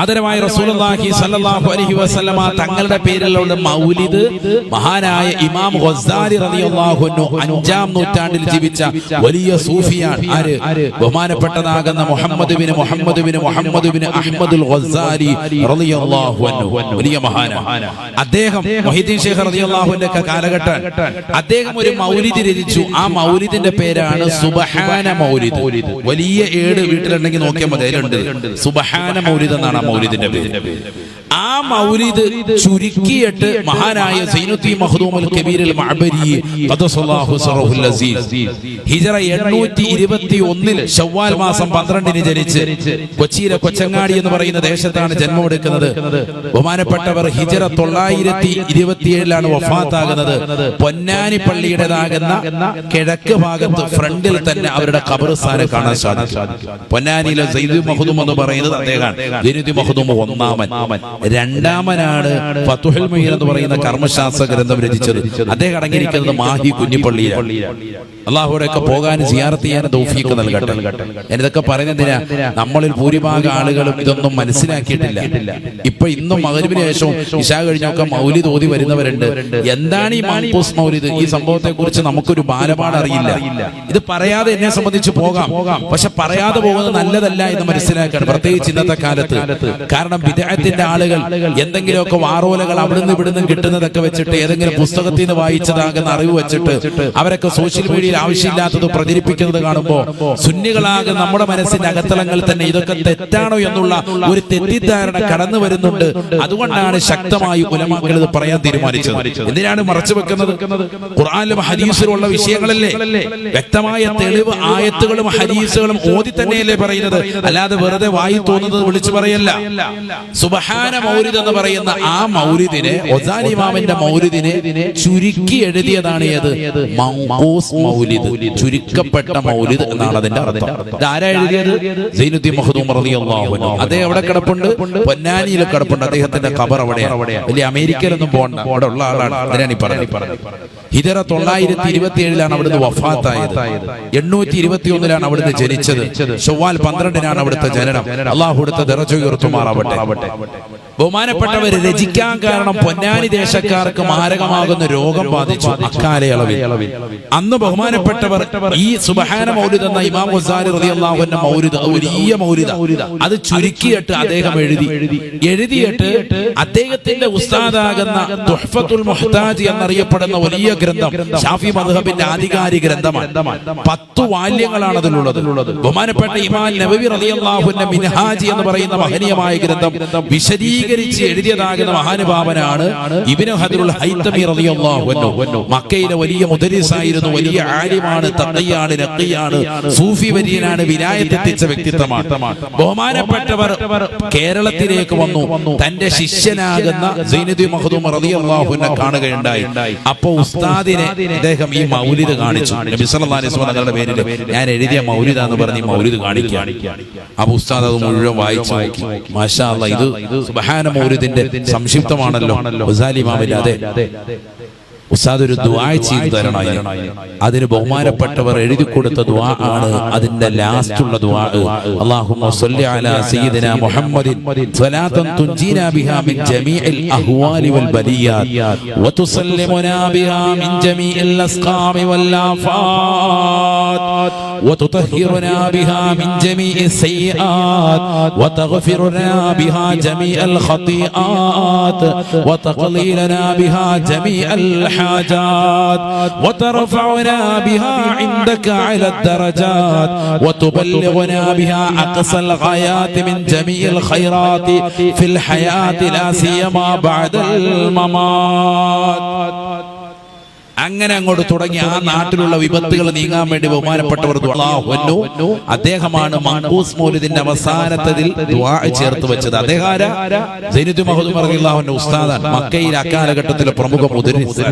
ആദരവായ റസൂലുള്ളാഹി സല്ലല്ലാഹു അലൈഹി വസല്ലമ തങ്ങളുടെ പേരിലുള്ള മൗലിദ് മഹാനായ ഇമാം ഗസ്സാലി റളിയല്ലാഹു അൻഹു അഞ്ചാം നൂറ്റാണ്ടിൽ ജീവിച്ച വലിയ സൂഫിയാണ്. ആര്? ബഹുമാനപ്പെട്ടതാകുന്ന Muhammad bin Muhammad bin Muhammad bin അഹ്മദുൽ ഗസ്സാലി റളിയല്ലാഹു അൻഹു. വലിയ മഹാനാണ്. അദ്ദേഹം മൊഹീദ്ദീൻ ഷേഖ് റളിയല്ലാഹുവിന്റെ കാലഘട്ടം. അദ്ദേഹം ഒരു മൗലിദ് രചിച്ചു. ആ മൗലിദിന്റെ പേരാണ് സുബഹാന മൗലിദ്. വലിയ ഏട് വീട്ടിലുണ്ടെങ്കിൽ നോക്കിയാൽ മതി. അതിലുണ്ട്. സുബഹാന മൗലിദ് എന്നാണ് ആ മൗലിദിന്റെ പേര് ആ മൗലിദ് ചുരുക്കിയിട്ട് മഹാനായ സൈനുദ്ദീൻ മഖ്ദൂമുൽ കബീർ മഅബരി ഖദസല്ലാഹു സറഹുൽ അസീസ്. ഹിജ്റ 821 ഷവ്വാൽ മാസം 12ന് ജനിച്ച് കൊച്ചിയിലെ കൊച്ചങ്ങാടി എന്ന് പറയുന്ന ദേശത്താണ് ജന്മമെടുക്കുന്നത്. ബഹുമാനപ്പെട്ടവർ ഹിജറ 927ലാണ് വഫാത്താകുന്നത്. പൊന്നാനി പള്ളിയുടേതാകുന്ന കിഴക്ക് ഭാഗത്ത് ഫ്രണ്ടിൽ തന്നെ അവരുടെ ഖബർസ്ഥാനം കാണാൻ സാധിക്കും. പൊന്നാനിയിലെ സൈദ് മഹദൂം എന്ന് പറയുന്നത് അദ്ദേഹമാണ്. സൈനുദ്ദീൻ മഹദൂം ഒന്നാമൻ. രണ്ടാമനാണ്. മുഹീൻ എന്ന് പറയുന്ന കർമ്മശാസ്ത്ര ഗ്രന്ഥം രചിച്ചത്. അദ്ദേഹം അടങ്ങിയിരിക്കുന്നത് മാഹി കുഞ്ഞിപ്പള്ളിയിലാണ്. അള്ളാഹുവിനൊക്കെ പോകാനും സിയാർത്ത് ചെയ്യാനും തൗഫീക്ക് നൽകട്ടെ. എന്നിതൊക്കെ പറയുന്നതിനാ നമ്മളിൽ ഭൂരിഭാഗം ആളുകളും ഇതൊന്നും മനസ്സിലാക്കിയിട്ടില്ല. ഇപ്പൊ ഇന്നും മകരുവിന് ശേഷവും ഇശാ കഴിഞ്ഞൊക്കെ മൗലി തോതി വരുന്നവരുണ്ട്. എന്താണ് ഈ മൺപൂസ് മൗലിദ്? ഈ സംഭവത്തെ കുറിച്ച് നമുക്കൊരു ബാലപാട് അറിയില്ല. ഇത് പറയാതെ എന്നെ സംബന്ധിച്ച് പോകാം. പക്ഷെ പറയാതെ പോകുന്നത് നല്ലതല്ല എന്ന് മനസ്സിലാക്കണം. പ്രത്യേകിച്ച് ഇന്നത്തെ കാലത്ത്. കാരണം വിദേഹത്തിന്റെ ആളുകൾ എന്തെങ്കിലുമൊക്കെ വാറോലകൾ അവിടുന്ന് ഇവിടുന്ന് കിട്ടുന്നതൊക്കെ വെച്ചിട്ട് ഏതെങ്കിലും പുസ്തകത്തിൽ നിന്ന് വായിച്ചതാകുന്ന അറിവ് വെച്ചിട്ട് അവരൊക്കെ സോഷ്യൽ മീഡിയയിൽ ആവശ്യമില്ലാത്തത് പ്രചരിപ്പിക്കുന്നത് കാണുമ്പോൾ സുന്നികളാകെ നമ്മുടെ മനസ്സിന്റെ അകത്തളങ്ങൾ തന്നെ ഇതൊക്കെ തെറ്റാണോ എന്നുള്ള ഒരു തെറ്റിദ്ധാരണ കടന്നു വരുന്നുണ്ട്. അതുകൊണ്ടാണ് ശക്തമായി ഉലമാക്കൾ ഇത് പറയാൻ തീരുമാനിച്ചത്. എന്തിനാണ് മറച്ചു വെക്കുന്നത്? ഖുറാനിലും ഹദീസിലും ഉള്ള വിഷയങ്ങളല്ലേ വ്യക്തമായ തെളിവ് ആയത്തുകളും ഹദീസുകളും ഓതി തന്നെയല്ലേ പറയുന്നത്? അല്ലാതെ വെറുതെ വായി തോന്നുന്നത് വിളിച്ചു പറയല്ല. സുബഹാന മൗലിദ് എന്ന് പറയുന്ന ആ മൗരിദിനെ ഒസാനി ഇമാമിന്റെ മൗലിദിനെ ചുരുക്കി എഴുതിയതാണ് ഏത്? മൗഖൂസ് മൗലിദ്. ചുരുക്കപ്പെട്ട മൗലിദ് എന്നാണ് അതിന്റെ അർത്ഥം. ഇതാരാ എഴുതിയത്? സൈനുദ്ദീൻ മഹദൂം റളിയല്ലാഹു അൻഹു. അദ്ദേഹം എവിടെ കിടപ്പുണ്ട്? പൊന്നാനിയിൽ കിടപ്പുണ്ട്. അദ്ദേഹത്തിന്റെ ഖബർ അവിടെയാണ്. വലിയ അമേരിക്കയിലൊന്നും പോകണ്ട അവിടെ ഉള്ള ആളാണ്. അതിനാണ് ഈ പറഞ്ഞത്. ഹിജറ തൊള്ളായിരത്തി ഇരുപത്തി ഏഴിലാണ് അവിടുന്ന് വഫാത്തായത്. എണ്ണൂറ്റി ഇരുപത്തി ഒന്നിലാണ് അവിടുന്ന് ജനിച്ചത്. ചൊവ്വാൽ പന്ത്രണ്ടിനാണ് അവിടുത്തെ ജനനം. അള്ളാഹു അടുത്ത ദറജ ഉയർത്തുമാറാവട്ടെ. ബഹുമാനപ്പെട്ടവർ രചിക്കാൻ കാരണം പൊന്നാനി ദേശക്കാർക്ക് മാരകമാകുന്ന രോഗം ബാധിച്ചു അക്കാലയളവിൽ. അന്ന് ബഹുമാനപ്പെട്ടവർ ഈ സുബഹാന മൗലിദ് എന്ന ഇമാം ഹുസാരി റളിയല്ലാഹുവിന്റെ മൗലിദ് വലിയ മൗലിദ. അത് ചുരുക്കിയിട്ട് അദ്ദേഹം എഴുതി. എഴുതിയിട്ട് അദ്ദേഹത്തിന്റെ ഉസ്താദാകുന്ന തുഹ്ഫത്തുൽ മുഹ്താജ് എന്നറിയപ്പെടുന്ന വലിയ ഗ്രന്ഥം ഷാഫി മദ്ഹബിന്റെ ആധികാരിക ഗ്രന്ഥമാണ്. പത്തു വാല്യങ്ങളാണ് അതിലുള്ളത് ബഹുമാനപ്പെട്ട ഇമാം നബവി റളിയല്ലാഹുവിന്റെ മിൻഹാജി എന്ന് പറയുന്ന മഹനീയമായ ഗ്രന്ഥം വിശദീകരിച്ച് എഴുതിയതാകുന്ന മഹാനുഭാവനാണ് ഇബ്നു ഹദറുൽ ഹൈതമി റളിയല്ലാഹു അൻഹു. മക്കയിലെ വലിയ മുദരിസായിരുന്നു വലിയ ആലിമാണ് തത്തയാണ് നഖിയാണ് സൂഫി വര്യനാണ് വിലായത്ത് എത്തിച്ച വ്യക്തിത്വമാണ്. ബഹുമാനപ്പെട്ടവർ കേരളത്തിലേക്ക് വന്നു. തന്റെ ശിഷ്യനാകുന്ന സൈനുദ്ദീൻ മഖ്ദൂം റളിയല്ലാഹു അൻഹു കാണുകയുണ്ടായി. അപ്പോൾ ഉസ്താദിനെ അദ്ദേഹം ഈ മൗലിദ് കാണിച്ചു. നബി സല്ലല്ലാഹു അലൈഹി വസല്ലം തങ്ങളുടെ പേരിൽ ഞാൻ എഴുതിയ മൗലിദ എന്ന് പറഞ്ഞ് ഈ മൗലിദ് കാണിക്കുകയാണ്. അപ്പൊ ഉസ്താദ് അത് മുഴുവൻ വായിച്ചു നോക്കി. മാഷാ അല്ലാഹ് ഇത് സുബ്ഹാന മൗലിദിന്റെ സംക്ഷിപ്തമാണല്ലോ. അതെ ഉസ്താദ് ഒരു ദുആ ചെയ്തു തരണം അതിന് ബഹുമാനപ്പെട്ടവർ എഴുതി കൊടുത്ത ദുആ ആണ് അതിന്റെ ലാസ്റ്റ് ഉള്ള ദുആ അല്ലാഹുമ്മ സ്വല്ലി അലാ സയ്യിദിന മുഹമ്മദിൻ സ്വലാത്തൻ തുൻജീന ബിഹാ മിൻ ജമീഇൽ അഹ്വാലി വൽ ബലിയാത്ത് വതുസല്ലിമുനാ ബിഹാ മിൻ ജമീഇൽ അസ്ഖാമി വൽ ആഫാത്ത് وتطهرنا بها من جميع السيئات وتغفرنا بها جميع الخطيئات وتقضي لنا بها جميع الحاجات وترفعنا بها عندك على الدرجات وتبلغنا بها أقصى الغايات من جميع الخيرات في الحياة لا سيما بعد الممات. അങ്ങനെ അങ്ങോട്ട് തുടങ്ങി ആ നാട്ടിലുള്ള വിപത്തുകൾ നീങ്ങാൻ വേണ്ടി ബഹുമാനപ്പെട്ടവർ അദ്ദേഹമാണ് മങ്കൂസ് മൗലിദിന്റെ അവസാനത്തതിൽ ദുആ ചേർത്ത് വെച്ചത്. അദ്ദേഹം ആരാ? ഉസ്താദാണ്. മക്കയിൽ അക്കാലഘട്ടത്തിലെ പ്രമുഖ മുദരിസ്